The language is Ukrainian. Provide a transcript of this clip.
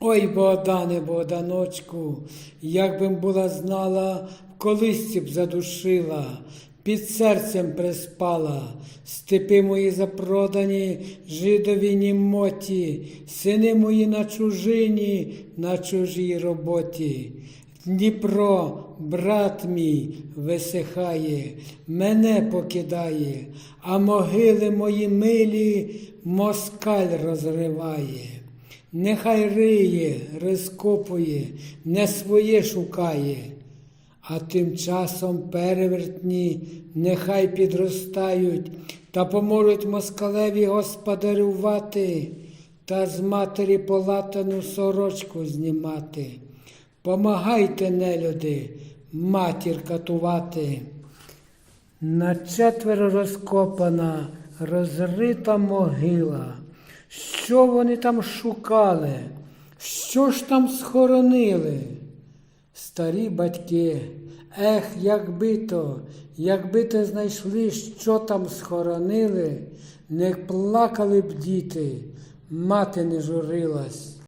Ой, Богдане, Богданочку, як би була знала, колисці б задушила, під серцем приспала, степи мої запродані, жидові німоті, сини мої на чужині, на чужій роботі. Дніпро, брат мій, висихає, мене покидає, а могили мої милі москаль розриває. Нехай риє, розкопує, не своє шукає, а тим часом перевертні нехай підростають та поможуть москалеві господарювати та з матері полатану сорочку знімати. Помагайте, нелюди, матір катувати. На четверо розкопана, розрита могила. Що вони там шукали? Що ж там схоронили? Старі батьки, ех, якби то, якби то знайшли, що там схоронили, не плакали б діти, мати не журилась.